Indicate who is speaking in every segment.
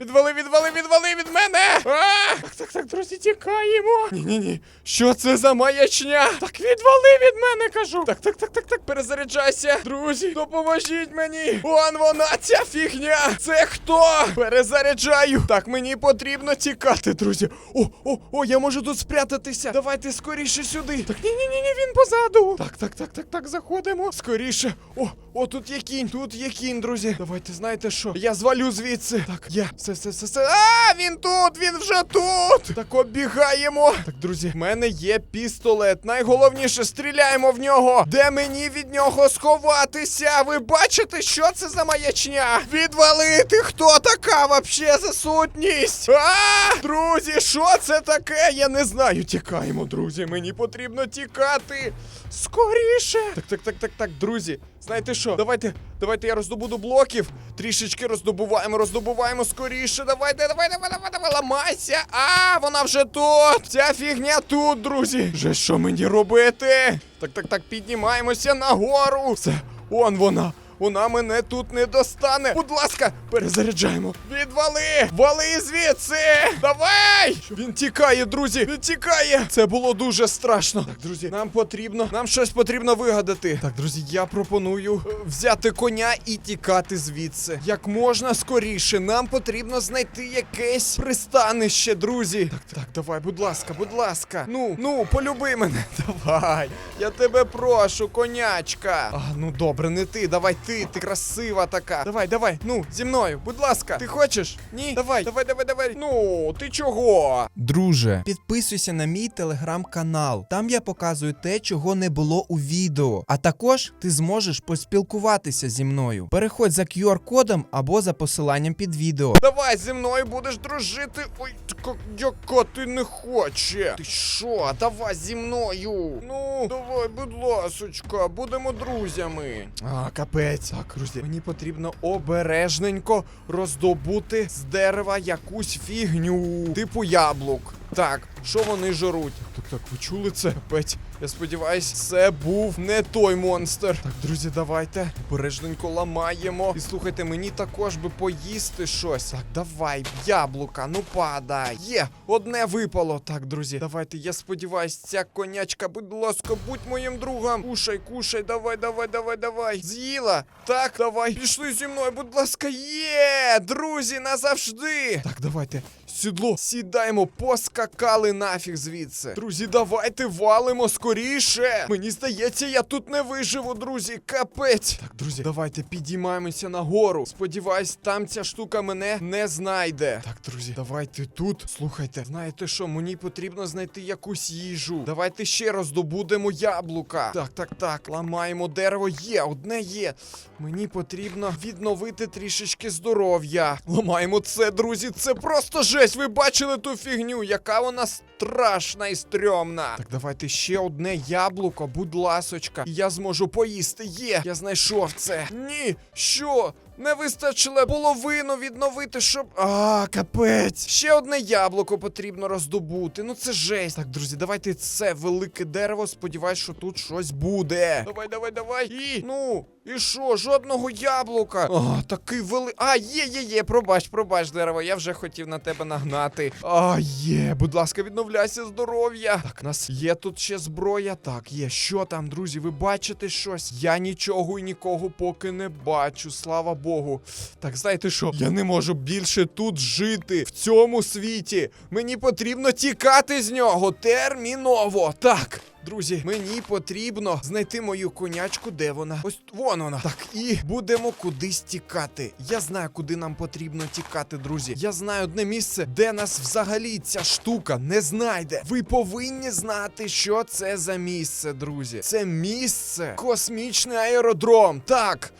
Speaker 1: Відвали, відвали, відвали від мене! А! Так, так, так, друзі, тікаємо. Ні, ні, ні. Що це за маячня? Так відвали від мене, кажу. Так, так, так, так, так, перезаряджайся. Друзі, допоможіть мені. Вон вона, ця фігня. Це хто? Перезаряджаю. Так, мені потрібно тікати, друзі. О, о, о, я можу тут спрятатися. Давайте скоріше сюди. Так, ні, ні, ні, ні, він позаду. Так, так, так, так, так, заходимо. Скоріше. О, о, тут є кінь, тут є кінь, друзі. Давайте, знаєте що? Я звалю звідси. Так, я. Все, все, все, все. А, він тут, він вже тут. Так, обігаємо. Так, друзі, в мене є пістолет. Найголовніше, стріляємо в нього. Де мені від нього сховатися? Ви бачите, що це за маячня? Відвалити, хто така вообще за сутність? А, друзі, що це таке? Я не знаю. Тікаємо, друзі. Мені потрібно тікати. Скоріше. Так, так, так, так, так, друзі. Знаєте що? Давайте, давайте я роздобуду блоків. Трішечки роздобуваємо, роздобуваємо скоріше. Давайте, давай, давай, давай, давай, ламайся. А, вона вже тут. Ця фігня тут, друзі. Вже що мені робити? Так, так, так, піднімаємося нагору. Все, он вона. Вона мене тут не достане. Будь ласка, перезаряджаємо. Відвали! Вали звідси! Давай! Він тікає, друзі! Він тікає! Це було дуже страшно. Так, друзі, нам потрібно, нам щось потрібно вигадати. Так, друзі, я пропоную е, взяти коня і тікати звідси. Як можна скоріше. Нам потрібно знайти якесь пристанище, друзі. Так, так, давай, будь ласка, будь ласка. Ну, ну, полюби мене. Давай. Я тебе прошу, конячка. А, ну добре, не ти. Давай ти, ти красива така. Давай, давай, ну, зі мною, будь ласка. Ти хочеш? Ні? Давай, давай, давай, давай. Ну, ти чого?
Speaker 2: Друже, підписуйся на мій телеграм-канал. Там я показую те, чого не було у відео. А також ти зможеш поспілкуватися зі мною. Переходь за QR-кодом або за посиланням під відео.
Speaker 1: Давай зі мною будеш дружити. Ой, яка ти не хоче. Ти що? Давай зі мною. Ну, давай, будь ласочка, будемо друзями. А, капець. Так, друзі, мені потрібно обережненько роздобути з дерева якусь фігню. Типу яблук. Так, що вони жруть? Так, так, ви чули це? Капець. Я сподіваюсь, це був не той монстр. Так, друзі, давайте обережненько ламаємо. І слухайте, мені також би поїсти щось. Так, давай, яблука, ну падай. Є, одне випало. Так, друзі, давайте. Я сподіваюсь, ця конячка, будь ласка, будь моїм другом. Кушай, кушай, давай, давай, давай, давай. З'їла. Так, давай. Пішли зі мною, будь ласка, є! Друзі, назавжди. Так, давайте. Сідло, сідаємо, поскакали нафіг звідси. Друзі, давайте валимо скоріше. Мені здається, я тут не виживу, друзі. Капець. Так, друзі, давайте підіймаємося нагору. Сподіваюсь, там ця штука мене не знайде. Так, друзі, давайте тут. Слухайте, знаєте що? Мені потрібно знайти якусь їжу. Давайте ще роздобудемо яблука. Так, так, так. Ламаємо дерево. Є, одне є. Мені потрібно відновити трішечки здоров'я. Ламаємо це, друзі. Це просто жесть. Ви бачили ту фігню, яка вона страшна і стрьомна. Так, давайте ще одне яблуко, будь ласочка. І я зможу поїсти. Є, я знайшов це. Ні, що? Не вистачило половину відновити, щоб. А, капець. Ще одне яблуко потрібно роздобути. Ну це жесть. Так, друзі, давайте це велике дерево. Сподіваюсь, що тут щось буде. Давай, давай, давай. І ну. І що, жодного яблука? А, такий вели. А, є, є, є. Пробач, пробач, дерево. Я вже хотів на тебе нагнати. А, є. Будь ласка, відновляйся здоров'я. Так, нас є тут ще зброя. Так, є. Що там, друзі? Ви бачите щось? Я нічого і нікого поки не бачу. Слава Богу. Так, знаєте що? Я не можу більше тут жити в цьому світі. Мені потрібно тікати з нього терміново. Так. Друзі, мені потрібно знайти мою конячку, де вона? Ось вон вона. Так, і будемо кудись тікати. Я знаю, куди нам потрібно тікати, друзі. Я знаю одне місце, де нас взагалі ця штука не знайде. Ви повинні знати, що це за місце, друзі. Це місце космічний аеродром. Так.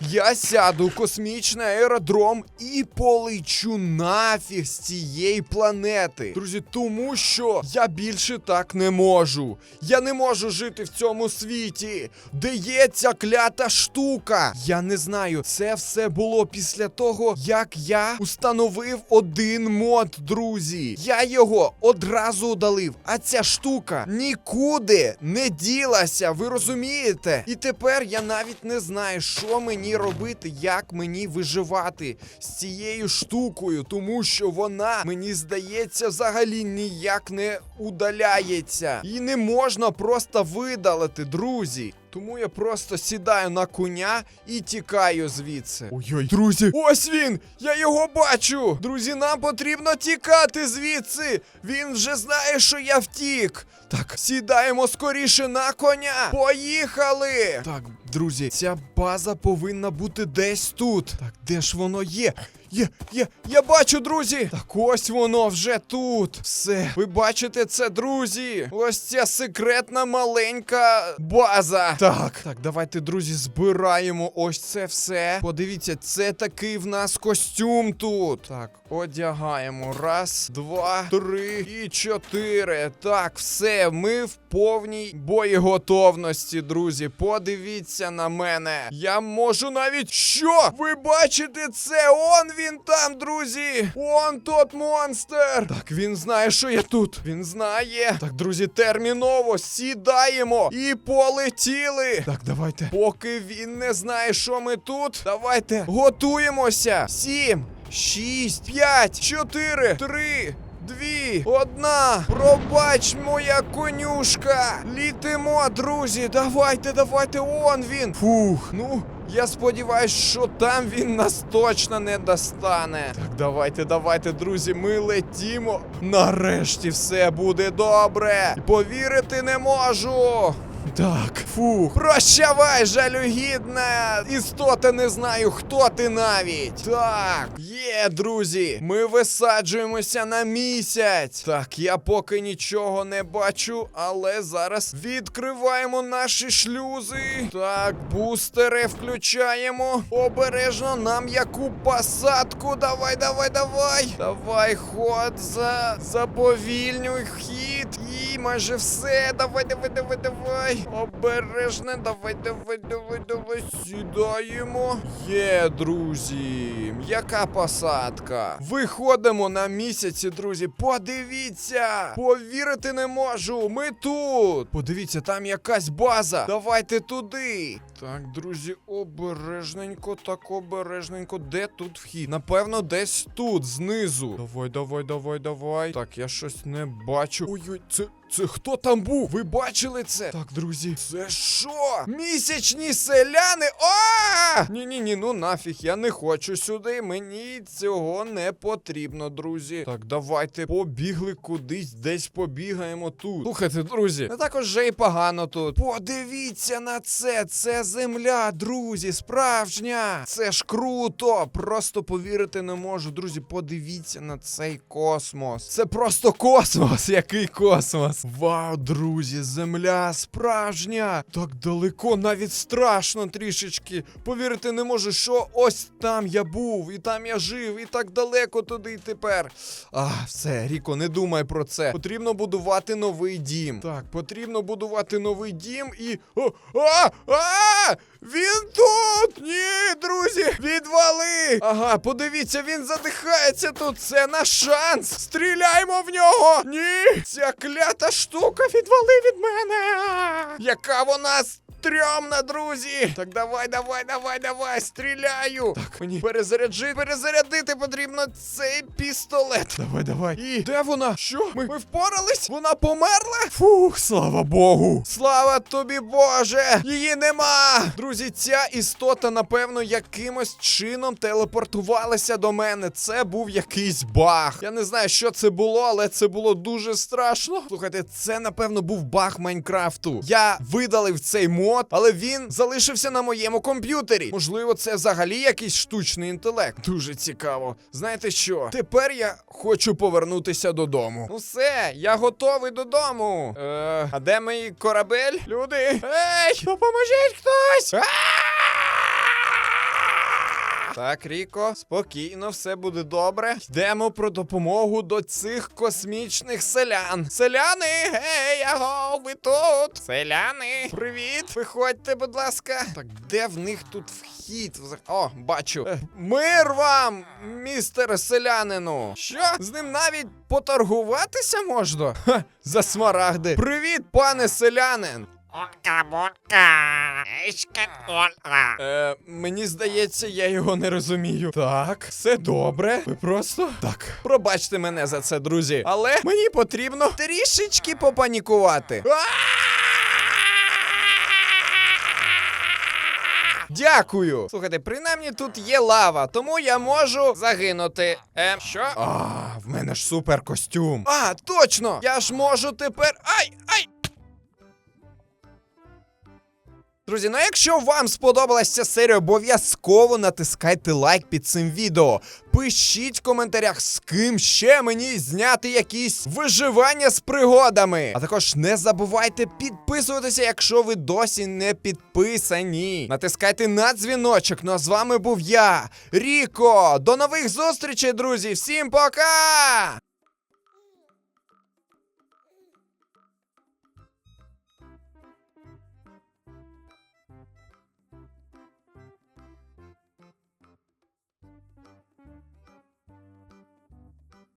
Speaker 1: Я сяду в космічний аеродром і полечу нафіг з цієї планети. Друзі, тому що я більше так не можу. Я не можу жити в цьому світі, де є ця клята штука. Я не знаю, це все було після того, як я установив один мод, друзі. Я його одразу удалив, а ця штука нікуди не ділася. Ви розумієте? І тепер я навіть не знаю, що мені мені робити, як мені виживати з цією штукою, тому що вона, мені здається, взагалі ніяк не удаляється. І не можна просто видалити, друзі. Тому я просто сідаю на коня і тікаю звідси. Ой-ой, друзі, ось він! Я його бачу! Друзі, нам потрібно тікати звідси! Він вже знає, що я втік. Так, сідаємо скоріше на коня. Поїхали! Так, друзі, ця база повинна бути десь тут. Так, де ж воно є? Є, є, я бачу, друзі! Так ось воно вже тут. Все, ви бачите це, друзі? Ось ця секретна маленька база. Так, так, давайте, друзі, збираємо ось це все. Подивіться, це такий в нас костюм тут. Так, одягаємо. Раз, два, три і чотири. Так, все, ми в повній боєготовності, друзі. Подивіться на мене. Я можу навіть. Що? Ви бачите це? Он він там, друзі! Он тот монстр! Так, він знає, що я тут. Він знає. Так, друзі, терміново сідаємо і полетіли. Так, давайте. Поки він не знає, що ми тут. Давайте готуємося. Сім, шість, п'ять, чотири, три. Дві, одна, пробач, моя конюшка. Літимо, друзі. Давайте, давайте, он він. Фух, ну. Я сподіваюся, що там він нас точно не достане. Так, давайте, давайте, друзі, ми летімо. Нарешті все буде добре. Повірити не можу. Так, фух. Прощавай, жалюгідна істота, не знаю, хто ти навіть. Так, є, друзі. Ми висаджуємося на місяць. Так, я поки нічого не бачу, але зараз відкриваємо наші шлюзи. Так, бустери включаємо. Обережно нам яку посадку. Давай, давай, давай. Давай, ход за заповільнюй хід. Майже все. Давай, давай, давай, давай. Обережно, давай, давай, давай, давай. Сідаємо. Є, друзі. Яка посадка? Виходимо на місяці, друзі. Подивіться. Повірити не можу. Ми тут. Подивіться, там якась база. Давайте туди. Так, друзі, обережненько, так обережненько. Де тут вхід? Напевно, десь тут, знизу. Давай, давай, давай, давай. Так, я щось не бачу. Ой-ой, це. Це хто там був? Ви бачили це? Так, друзі, це що? Місячні селяни? А! Ні, ні, ні, ну нафіг, я не хочу сюди. Мені цього не потрібно, друзі. Так, давайте побігли кудись, десь побігаємо тут. Слухайте, друзі, не також вже й погано тут. Подивіться на це. Це земля, друзі, справжня. Це ж круто. Просто повірити не можу. Друзі, подивіться на цей космос. Це просто космос. Який космос? Вау, друзі, земля справжня. Так далеко, навіть страшно трішечки. Повірити не можу, що ось там я був, і там я жив, і так далеко туди й тепер. А, все, Ріко, не думай про це. Потрібно будувати новий дім. Так, потрібно будувати новий дім і. О, а! А! Він тут! Ні, друзі! Відвали! Ага, подивіться, він задихається тут. Це наш шанс! Стріляймо в нього! Ні! Ця клята штука відвали від мене! Яка вона стрьомна, друзі! Так давай, давай, давай, давай, стріляю! Так, мені перезаряджи, перезарядити потрібно цей пістолет. Давай, давай. І де вона? Що? Ми, ми впорались? Вона померла? Фух, слава Богу! Слава тобі, Боже! Її нема! Друзі, ця істота, напевно, якимось чином телепортувалася до мене. Це був якийсь баг. Я не знаю, що це було, але це було дуже страшно. Слухайте, це, напевно, був баг Майнкрафту. Я видалив цей мод, але він залишився на моєму комп'ютері. Можливо, це взагалі якийсь штучний інтелект. Дуже цікаво. Знаєте що? Тепер я хочу повернутися додому. Ну все, я готовий додому. Е, а де мій корабель? Люди? Ей! Допоможіть хтось! А! Так, Ріко, спокійно, все буде добре. Йдемо про допомогу до цих космічних селян. Селяни, гей, аго, ви тут? Селяни, привіт! Виходьте, будь ласка. Так, де в них тут вхід? О, бачу. Е, Мир вам, містер селянину. Що? З ним навіть поторгуватися можна? Ха, за смарагди. Привіт, пане селянин.
Speaker 3: Унка-бунка. Ішка-онка.
Speaker 1: Е, мені здається, я його не розумію. Так, все добре. Ви просто так. Пробачте мене за це, друзі. Але мені потрібно трішечки попанікувати. Дякую. Слухайте, принаймні тут є лава, тому я можу загинути. Е, що? А, в мене ж супер костюм. А, точно! Я ж можу тепер. Ай! Ай! Друзі, ну якщо вам сподобалася ця серія, обов'язково натискайте лайк під цим відео. Пишіть в коментарях, з ким ще мені зняти якісь виживання з пригодами. А також не забувайте підписуватися, якщо ви досі не підписані. Натискайте на дзвіночок. Ну а з вами був я, Ріко. До нових зустрічей, друзі. Всім пока!